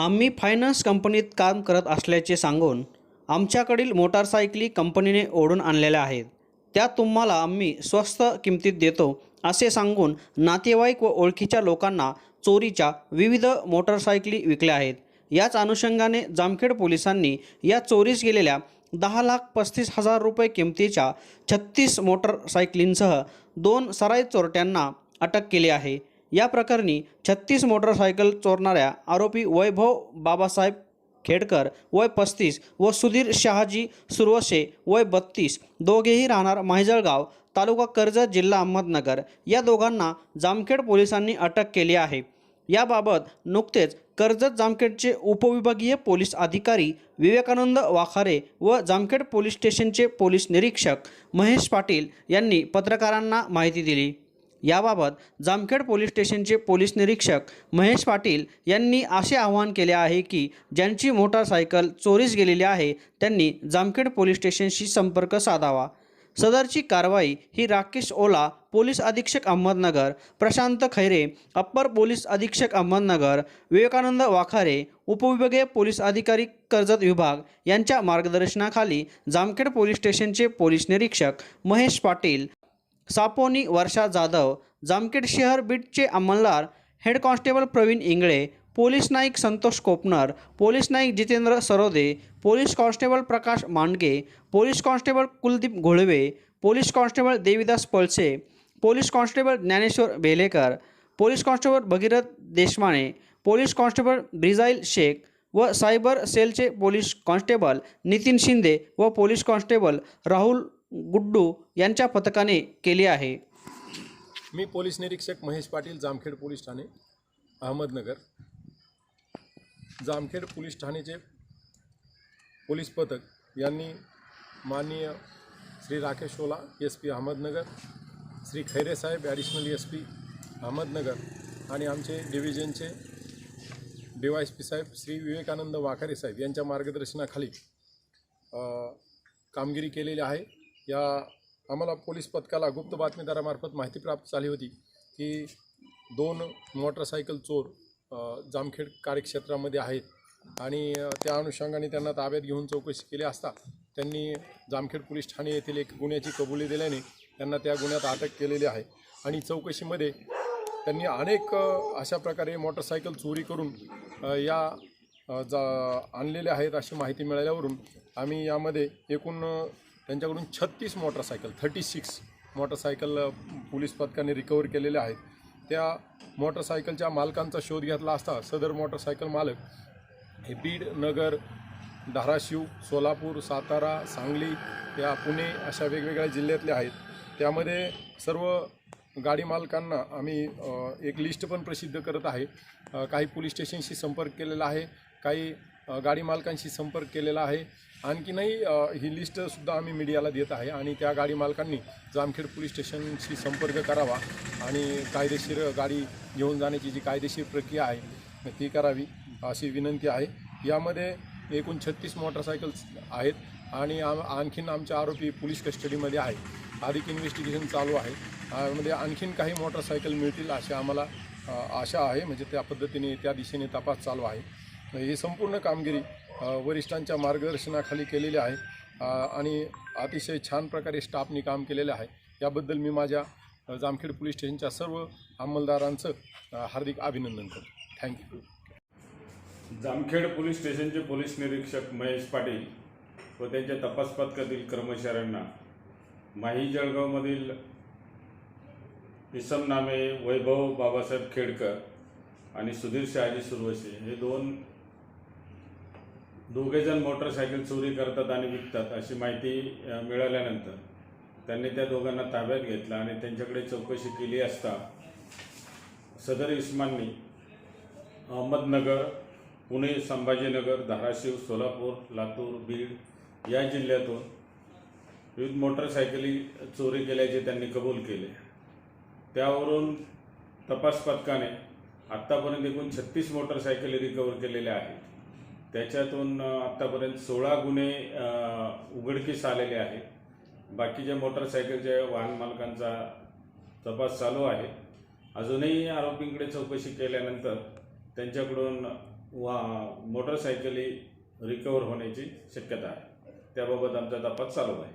आम्ही फायनान्स कंपनीत काम करत असल्याचे सांगून आमच्याकडील मोटारसायकली कंपनीने ओढून आणलेल्या आहेत. त्या तुम्हाला आम्ही स्वस्त किमतीत देतो असे सांगून नातेवाईक व ओळखीच्या लोकांना चोरीच्या विविध मोटारसायकली विकल्या आहेत. याच अनुषंगाने जामखेड पोलिसांनी या चोरीस गेलेल्या दहा लाख पस्तीस हजार रुपये किमतीच्या छत्तीस मोटरसायकलींसह दोन सराई चोरट्यांना अटक केली आहे. या प्रकरणी छत्तीस मोटरसायकल चोरणाऱ्या आरोपी वैभव बाबासाहेब खेडकर वय पस्तीस व सुधीर शहाजी सुरवसे वय बत्तीस दोघेही राहणार माहिजळगाव तालुका कर्जत जिल्हा अहमदनगर. या दोघांना जामखेड पोलिसांनी अटक केली आहे. याबाबत नुकतेच कर्जत जामखेडचे उपविभागीय पोलीस अधिकारी विवेकानंद वाखारे व जामखेड पोलीस स्टेशनचे पोलीस निरीक्षक महेश पाटील यांनी पत्रकारांना माहिती दिली. याबाबत जामखेड पोलीस स्टेशनचे पोलीस निरीक्षक महेश पाटील यांनी असे आवाहन केले आहे की ज्यांची मोटारसायकल चोरीस गेलेली आहे त्यांनी जामखेड पोलीस स्टेशनशी संपर्क साधावा. सदरची कारवाई ही राकेश ओला पोलीस अधीक्षक अहमदनगर प्रशांत खैरे अप्पर पोलीस अधीक्षक अहमदनगर विवेकानंद वाखारे उपविभागीय पोलीस अधिकारी कर्जत विभाग यांच्या मार्गदर्शनाखाली जामखेड पोलीस स्टेशनचे पोलीस निरीक्षक महेश पाटील सापोनी वर्षा जाधव जामखेड शहर बीटचे अंमलदार head constable Pravin Ingale police Naik Santosh Kopnar police Naik Jitendra Sarode police constable Prakash Mandge police constable Kuldeep Gholve police constable Devidas Palse police constable Dnyaneshwar Belekar police constable Bhagirath Deshmane police constable Brijail Shaikh व cyber सेलचे police constable Nitin Shinde व police constable Rahul Guddu यांच्या पथकाने केली आहे. मी police निरीक्षक Mahesh Patil Jamkhed police ठाणे अहमदनगर. जामखेड पोलीस ठाणेचे पोलीस पथक यांनी माननीय श्री राकेश ओला एस पी अहमदनगर श्री खैरे साहेब ॲडिशनल एस पी अहमदनगर आणि आमचे डिव्हिजनचे डी वाय एस पी साहेब श्री विवेकानंद वाखारे साहेब यांच्या मार्गदर्शनाखाली कामगिरी केलेली आहे. या आम्हाला पोलीस पथकाला गुप्त बातमीदारामार्फत माहिती प्राप्त झाली होती की दोन मोटरसायकल चोर जामखेड कार्यक्षेत्रामध्ये आहेत आणि त्या अनुषंगाने त्यांना ताब्यात घेऊन चौकशी केली असता त्यांनी जामखेड पोलीस ठाणे येथील एक गुन्ह्याची कबुली दिल्याने त्यांना त्या गुन्ह्यात अटक केलेली आहे आणि चौकशीमध्ये त्यांनी अनेक अशा प्रकारे मोटरसायकल चोरी करून या जा आणलेल्या आहेत अशी माहिती मिळाल्यावरून आम्ही यामध्ये एकूण त्यांच्याकडून छत्तीस motorcycle thirty six motorcycle police पथकाने रिकवर केलेल्या आहेत. त्या मोटरसायकलच्या मालकांचा शोध घेतला असता सदर मोटरसायकल मालक हे बीड नगर धाराशिव सोलापूर सातारा सांगली या पुणे अशा वेगवेगळ्या जिल्ह्यातले आहेत. त्यामध्ये सर्व गाडी मालकांना आम्ही एक लिस्ट पण प्रसिद्ध करत आहे. काही पोलीस स्टेशनशी संपर्क केलेला आहे काही गाडी मालकांशी संपर्क केलेला आहे. आणखीनही ही लिस्टसुद्धा आम्ही मीडियाला देत आहे आणि त्या गाडी मालकांनी जामखेड पोलीस स्टेशनशी संपर्क करावा आणि कायदेशीर गाडी घेऊन जाण्याची जी कायदेशीर प्रक्रिया आहे ती करावी अशी विनंती आहे. यामध्ये एकूण छत्तीस मोटरसायकल्स आहेत आणि आम आणखीन आमच्या आरोपी पोलीस कस्टडीमध्ये आहे अधिक इन्व्हेस्टिगेशन चालू आहे. यामध्ये आणखीन काही मोटरसायकल मिळतील अशी आम्हाला आशा आहे. म्हणजे त्या पद्धतीने त्या दिशेने तपास चालू आहे. ही संपूर्ण कामगिरी वरिष्ठांच्या मार्गदर्शनाखाली केलेली आहे. आणि अतिशय छान प्रकारे स्टाफनी काम केलेलं आहे. याबद्दल मी माझ्या जामखेड पोलीस स्टेशनच्या सर्व अंमलदारांचं हार्दिक अभिनंदन करतो. थँक्यू जामखेड पोलीस स्टेशनचे पोलीस निरीक्षक महेश पाटील व त्यांच्या तपास पथकातील कर्मचाऱ्यांना माही जळगावमधील इसम नामे वैभव बाबासाहेब खेडकर आणि सुधीर शहाजी सुरवसे हे दोन दोघेजण मोटरसायकल चोरी करतात आणि विकतात अशी माहिती मिळाल्यानंतर त्यांनी त्या दोघांना ताब्यात घेतला आणि त्यांच्याकडे चौकशी केली असता सदर इस्मांनी अहमदनगर पुणे संभाजीनगर धाराशिव सोलापूर लातूर बीड या जिल्ह्यातून विविध मोटरसायकली चोरी केल्याचे त्यांनी कबूल केले. त्यावरून तपास पथकाने आत्तापर्यंत एकूण छत्तीस मोटरसायकली रिकवर केलेल्या आहेत. त्याच्यातून आत्तापर्यंत सोळा गुन्हे उघडकीस आलेले आहेत. बाकीच्या मोटरसायकलच्या वाहन मालकांचा तपास चालू आहे. अजूनही आरोपींकडे चौकशी केल्यानंतर त्यांच्याकडून वा मोटरसायकली रिकवर होण्याची शक्यता आहे. त्याबाबत आमचा तपास चालू आहे.